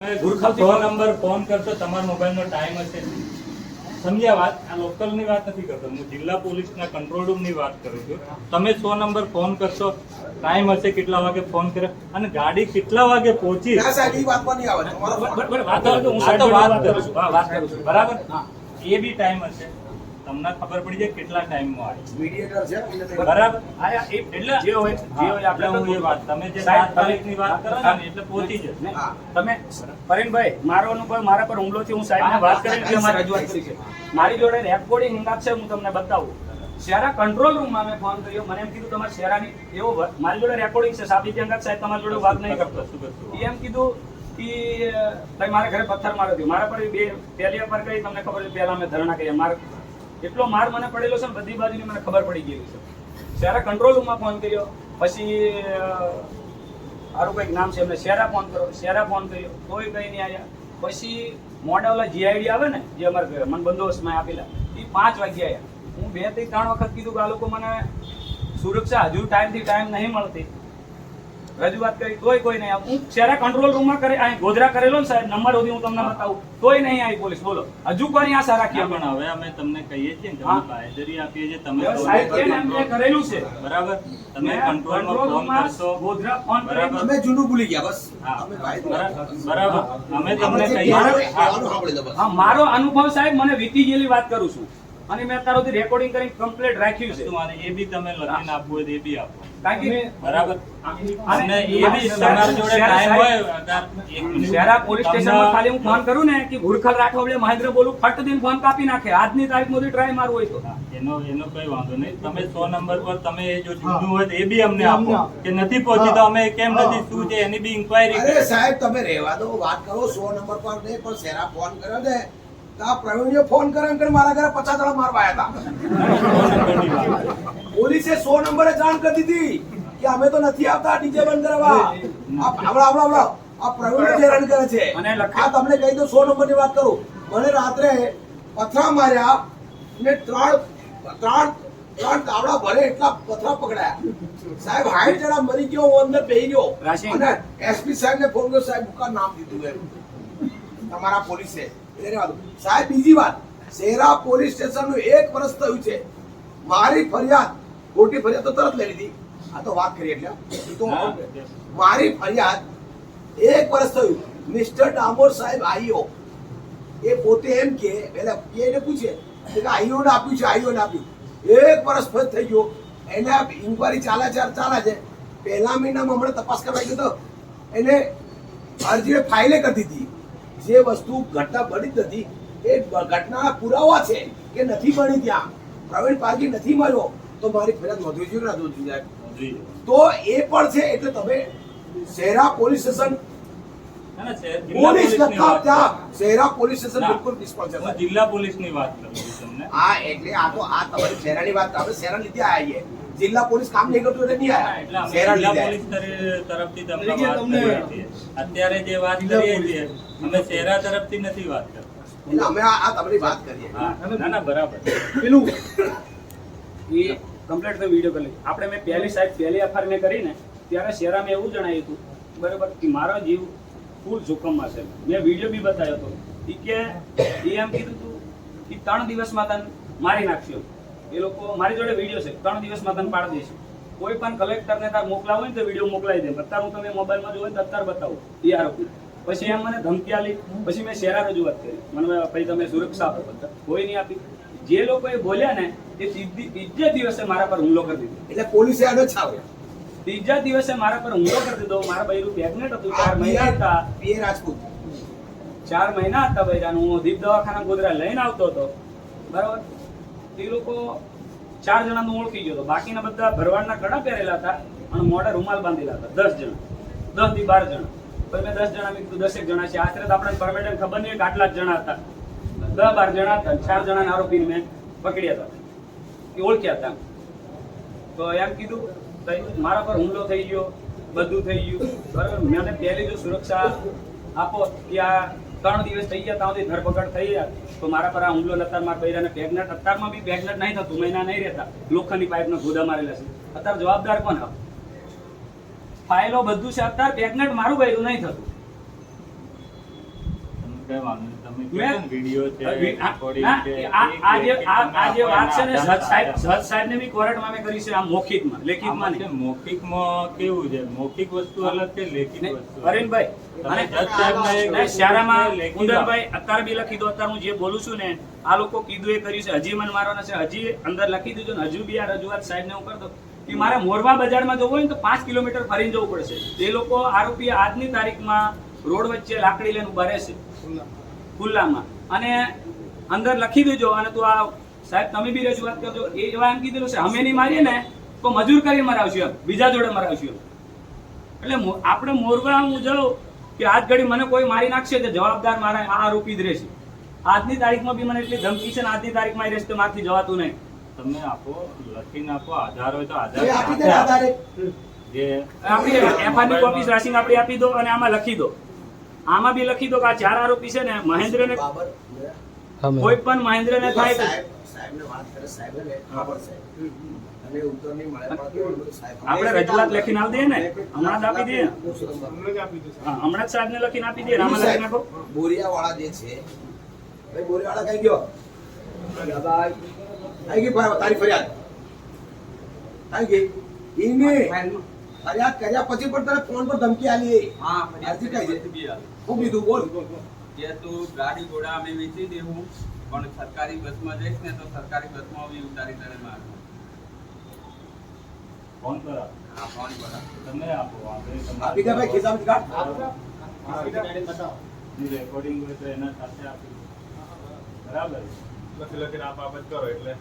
Number phone કરશો તમારા મોબાઈલનો ટાઈમ હશે. સમજ્યા વાત? આ લોકલની વાત નથી કરતો. હું જિલ્લા પોલીસના કંટ્રોલ રૂમની વાત કરું છું. તમે સો નંબર ફોન કરશો ટાઈમ હશે કેટલા વાગે ફોન કર્યો અને ગાડી કેટલા વાગે પહોંચી? કરું વાત કરું છું. બરાબર? એ બી ટાઈમ હશે. તમને ખબર પડી જાય કેટલા ટાઈમમાં આવે. મીડિયેટર છે બરાબર? હા, એટલે જે હોય જે હોય આપણે હું એ વાત તમે જે સાત તારીખની વાત કરો ને એટલે પહોંચી જશે તમે પરેનભાઈ મારો અનુભવ મારા પર હુમલો થયો હું સાહેબને વાત એટલે રજૂઆત કરી છે મારી જોડે રેકોર્ડિંગ છે હું તમને બતાવું. શેરા કંટ્રોલ રૂમમાં મેં ફોન કર્યો. મને એમ કીધું તમારે શેરાની એવો મારી જોડે રેકોર્ડિંગ છે સાબિત અંગત સાહેબ તમારી જોડે વાત નહીં કરતો. એમ કીધું કે ભાઈ મારા ઘરે પથ્થર માર્યો મારા પર બે પહેલી પર કઈ તમને ખબર છે પહેલા મેં ધરણા કર્યા. માર એટલો માર મને પડેલો છે ને બધી બાજુની મને ખબર પડી ગયેલી છે. શેરા કંટ્રોલ રૂમમાં ફોન કર્યો. પછી મારું કંઈક નામ છે, એમને શેરા ફોન કરો શેરા ફોન કર્યો. તોય કંઈ નહીં આવ્યા પછી મોડા ઓલા જીઆઈડી આવે ને, જે અમારે મને બંદોબસ્તમાં આપેલા, એ પાંચ વાગે આવ્યા હું બેથી ત્રણ વખત કીધું કે આ લોકો મને સુરક્ષા હજુ ટાઈમથી ટાઈમ નહીં મળતી. રજૂઆત કરી તોય કોઈ નહીં. હું શેરા કંટ્રોલ રૂમમાં કરે અહીં ગોધરા કરેલો ને સાહેબ નંબર સુધી હું તમને બતાવું. તોય નહીં આવી પોલીસ બોલો. હજુ કોઈ આ સારા કે પણ હવે અમે તમને કહીએ છીએ ને. તમે બાંહેધરી આપીએ છીએ તમે સાહેબ કરેલું છે? બરાબર? તમે કંટ્રોલમાં ફોન કરશો. ગોધરા ફોન બરાબર. અમે જૂનું ભૂલી ગયા બસ. બરાબર. અમે તમને કહીએ હા મારો અનુભવ સાહેબ મને વીતી ગયેલી વાત કરું છું. અને મેં અત્યાર સુધી રેકોર્ડિંગ કરી કમ્પ્લીટ રાખ્યું છે. તમારે એ બી તમે લખીને આપવું હોય એ બી આપો. કારણ બરાબર? અને અને એ બી તમારી જોડે ટાઈમ હોય અગર એક મિનિટ. શહેરા પોલીસ સ્ટેશનમાં ખાલી હું ફોન કરું ને કે ભૂરખલ રાઠોડે મહેન્દ્ર બોલું ફટ દઈને ફોન કાપી નાખે. આજની તારીખ સુધી ટ્રાય મારવું હોય તો. એનો એનો કઈ વાંધો નહીં. તમે સો નંબર પર તમે એ જો હોય તો એ બી અમને આપો. કે નથી પહોંચી તો અમે કેમ નથી શું છે એની બી ઇન્ક્વાયરી અરે સાહેબ તમે રહેવા દો વાત કરો સો નંબર પર નહીં પણ શેરા ફોન કર્યો ને. આ ફોન કર્યો કે મારા ઘરે પચાસ જણા મારવા આવ્યા હતા. પોલીસે સો નંબરે જાણ કરી દીધી કે અમે તો નથી આવતા ડીજે બંધ કરવા. આ હમણાં હમણાં હમણાં આ પ્રવીણ જે રન કરે છે. આ તમને કહી દો સો નંબરની વાત કરું. મને રાત્રે પથરા માર્યા ને ત્રણ ત્રણ ત્રણ દાવડા ભરે એટલા પથરા પકડાયા. સાહેબ હાઈટ જણા મરી ગયો હું અંદર બેહી ગયો. અને એસપી સાહેબ ને ફોન કર્યો સાહેબ નામ દીધું એમ. તમારા પોલીસે. એને વાત. સાહેબ બીજી વાત. શેરા પોલીસ સ્ટેશનનું એક વર્ષ થયું છે. મારી ફરિયાદ ખોટી ફરિયાદ તો તરત લઈ લીધી. આ તો વાત કરી એટલે. તો મારી ફરિયાદ એક વર્ષ થયું. મિસ્ટર ડામોર સાહેબ આઈઓ. એ પોતે એમ કે પેલા એને પૂછે. કે આઈઓ ને આપ્યું છે આઈઓ ને આપ્યું. એક વર્ષ પછી થઈ ગયો. એને ઇન્કવાયરી ચાલે છે ચાલે છે. પહેલા મહિનામાં હમણાં તપાસ કરવા ગયો તો એને અરજીને ફાઇલે કરી દીધી. જે વસ્તુ ઘટના બની નથી એ ઘટના પુરાવા છે કે નથી બની ત્યાં? પ્રવીણ પારકી નથી મળ્યો તો મારી ફરિયાદ નોંધવી જોઈએ ના નોંધવી જોઈએ? તો એ પણ છે એટલે તમે શહેરા પોલીસ સ્ટેશન પોલીસ ત્યાં. શહેરા પોલીસ સ્ટેશન બિલકુલ નિષ્ફળ છે જિલ્લા પોલીસની વાત કરું તમને. આ એટલે આ તો આ તમારી શહેરાની વાત આપણે શહેરા લીધે આવીએ. જિલ્લા પોલીસ કામ નહીં કરતું એટલે નહીં આવ્યા. જિલ્લા પોલીસ તરફથી તમને વાત કરીએ છીએ. અત્યારે જે વાત કરીએ છીએ અમે શહેરા તરફથી નથી વાત કરતા અમે આ તમારી વાત કરીએ. ના ના બરાબર. પેલું એ કમ્પ્લેટ તો વીડિયો કરી આપણે મેં પહેલી સાહેબ પહેલી એફઆર મેં કરી ને ત્યારે શેરામાં એવું જણાવ્યું હતું બરાબર કે મારો જીવ ફૂલ જોખમમાં છે. મેં વીડિયો બી બતાવ્યો હતો. ઈ કે એ એમ કીધું હતું કે ત્રણ દિવસમાં તને મારી નાખશો. એ લોકો મારી જોડે વીડિયો છે. ત્રણ દિવસમાં તને પાડી દઈશું. કોઈ પણ કલેક્ટરને તાર મોકલાવો ને તો વીડિયો મોકલાવી દે. અત્યારે હું તમે મોબાઈલમાં જોવો તો અત્યારે બતાવો. એ આરોપી. પછી એમ મને ધમકી આપી. પછી મેં શેરા રજૂઆત કરી. મને પછી તમે સુરક્ષા આપો. બધા કોઈ નહીં આપી. જે લોકોએ બોલ્યા ને એ ત્રીજા દિવસે મારા પર હુમલો કરી દીધો. એટલે પોલીસે આનો છાવ્યો. ત્રીજા દિવસે મારા પર હુમલો કરી દીધો. મારા બૈરું પ્રેગ્નેટ હતું. ચાર મહિના હતા. પીએ રાજપૂત. ચાર મહિના હતા બૈરાનું હું દીપ દવાખાના ગોધરા લઈને આવતો હતો. બરાબર? એ લોકો ચાર જણાનું ઓળખી ગયો હતો. બાકીના બધા ભરવાડના કડા પહેરેલા હતા અને મોઢે રૂમાલ બાંધેલા હતા. દસ જણા. દસથી બાર જણા. પછી મેં દસ જણા મેં કીધું દસેક જણા છે આશરે તો આપણે પરમેનન્ટ ખબર નહીં આટલા જ જણા હતા. દસ બાર જણા હતા ચાર જણા આરોપીને મેં પકડ્યા હતા. એ ઓળખ્યા હતા. તો એમ કીધું મારા પર હુમલો થઈ ગયો, બધું થઈ ગયું. બરાબર? મને પહેલી જો સુરક્ષા આપો આ ત્રણ દિવસ થઈ ગયા ત્યાં ધરપકડ થઈ ગયા. તો મારા પર આ હુમલો માર મારા અને પ્રેગ્નન્ટ અત્યારમાં બી પ્રેગ્નન્ટ નહીં થતું, મહિના નહીં રહેતા. લોખંડની પાઇપના ગોદા મારેલા છે. અત્યારે જવાબદાર કોણ હા ફાઇલો બધું છે, અત્યારે પ્રેગ્નન્ટ મારું બૈરું નહીં થતું. કઈ વાંધો નહીં. તમે કહો મેં- છો ને વીડિયો છે, આ- recording ના, છે, આ એ આ જે લેખિત આ તમે આ જે આપો વાત છે ને એના જજ સાહેબ આધારે જજ સાહેબને બી કોર્ટમાં મેં કરી છે આ મૌખિકમાં લેખિતમાં આમાં છે, નહીં મૌખિકમાં કેવું છે? મૌખિક વસ્તુ અલગ છે લેખિત ને, વસ્તુ અલગ. અરવિંદભાઈ તમે અને જજ સાહેબને એક ને શાળામાં લેખિત કુંદનભાઈ અત્યારે બી લખી દો અત્યારે હું જે બોલું છું ને આ લોકો કીધું એ કર્યું છે હજી મને મારવાના છે હજી અંદર લખી દીધું ને હજુ બી આ રજૂઆત સાહેબને હું કરી દઉં. કે મારે મોરવા બજારમાં જવું હોય ને તો પાંચ કિલોમીટર ફરીને જવું પડશે. એ લોકો આરોપી આજની તારીખમાં રોડ વચ્ચે લાકડી લઈને ઊભા રહેશે. ખુલ્લામાં. અને અંદર લખી દેજો અને તું આ સાહેબ તમે બી રજૂઆત કરજો. એ એવા એમ કીધેલું છે અમે નહીં મારીએ ને તો મજૂર કરી મરાવશું એમ. બીજા જોડે મરાવશું એમ. એટલે આપણે મોરવા હું જાઉં કે આજ ઘડી મને કોઈ મારી નાખશે તો જવાબદાર મારા આ આરોપી જ રહેશે. આજની તારીખમાં બી મને એટલી ધમકી છે ને આજની તારીખમાં એ રહેશે તો મારથી જવાતું નહીં. તમે આપો લખીને આપો આધાર હોય તો આધાર આપી દે આધાર. જે આપણી એફઆરની કોપી રાશિંગ આપણી આપી દો અને આમાં લખી દો. આમાં બી લખી દો કે આ ચાર આરોપી છે ને મહેન્દ્ર ને કોઈ પણ મહેન્દ્ર ને થાય સાહેબ ને સાહેબ સાહેબ. આપણે રજૂઆત લખીને આપી દઈએ ને? હમણાં જ આપી દઈએ. ને. હમણાં જ સાહેબને લખીને આપી દઈએ રામા લખી નાખો બોરિયાવાળા જે છે બોરિયા વાળા કઈ ગયો? આવી ગઈ તારી ફરિયાદ. આવી ગઈ. ઈને ફરિયાદ કર્યા પછી પણ તને ફોન પર ધમકી આલી હા છે? બી હું કીધું બોલ. કે તું ગાડી ઘોડા અમે વેચી દેવું પણ સરકારી બસમાં જઈશ ને તો સરકારી બસમાં બી ઉતારી તને મારવું. ફોન કરો. હા, ફોન પર. તમે આપો આપણે આપી દે ભાઈ ખિસ્સામાંથી કાઢ. ની રેકોર્ડિંગ હોય તો એના સાથે આપી બરાબર? લખી લખીને આપ આપ જ કરો એટલે.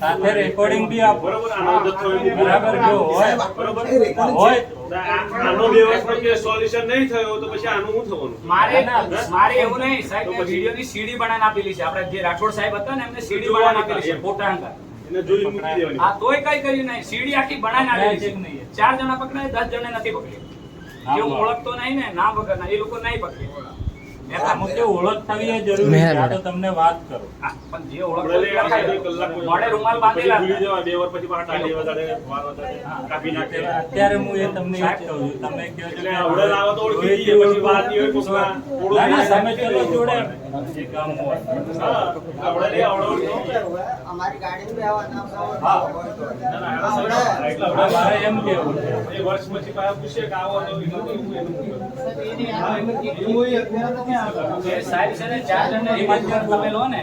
સાથે રેકોર્ડિંગ બી આપ. બરોબર આનો જથ્થો બરાબર જો હોય સાહેબ, હોય. આનો વ્યવસ્થા કે સોલ્યુશન નહીં થયો તો પછી આનું શું થવાનું? મારે મારે એવું નહીં સાહેબ મેં વિડીયોની સીડી બનાવીને આપેલી છે. આપણે જે રાઠોડ સાહેબ હતા ને એમને સીડી બનાવીને આપેલી છે ફોટા. એને જોઈ મૂકી દેવાની. આ તોય કઈ કર્યું નહીં. સીડી આખી બનાવીને આપેલી છે. ચાર જણા પકડાય દસ જણે નથી પકડ્યા. નામ જે હું. ઓળખતો નહીં ને નામ વગરના એ લોકો નહીં પકડે. અત્યારે હું એ તમને યાદ કહું છું. તમે કહો છો અમારી ગાડી એમ કેવું એ વર્ષ પછી પાછા પૂછે કે આવો તો સાહેબ છે ને ચાર જણને રિમાન્ડ પર તમે લો ને.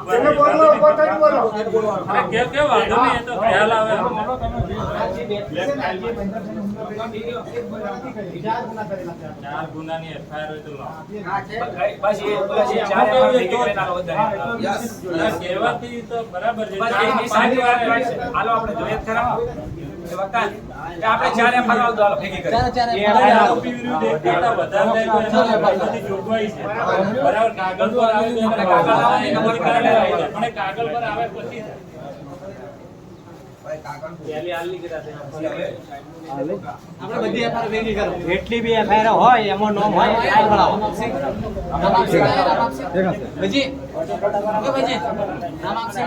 તૈયારી બોલી નહીં બોલી અરે કે કે વાંધો નહીં એ તો ખ્યાલ આવે. ચાર ગુનાની એફઆઈઆર હોય તો લાવો. બસ એ બસ જે ચાર કહેવાથી તો બરાબર છે બસ એ- એ સાચી વાત. હાલો આપણે જોઈએ ખરા. આપણે જ્યારે ભેગી કરી. જોગવાઈ છે. બરાબર કાગળ પર આવે કાગળ પર આવે. પછી. ભાઈ કાગળ જેટલી બી એફઆઈઆર હોય એમાં નોમ હોય નામ આપશે નામ આપશે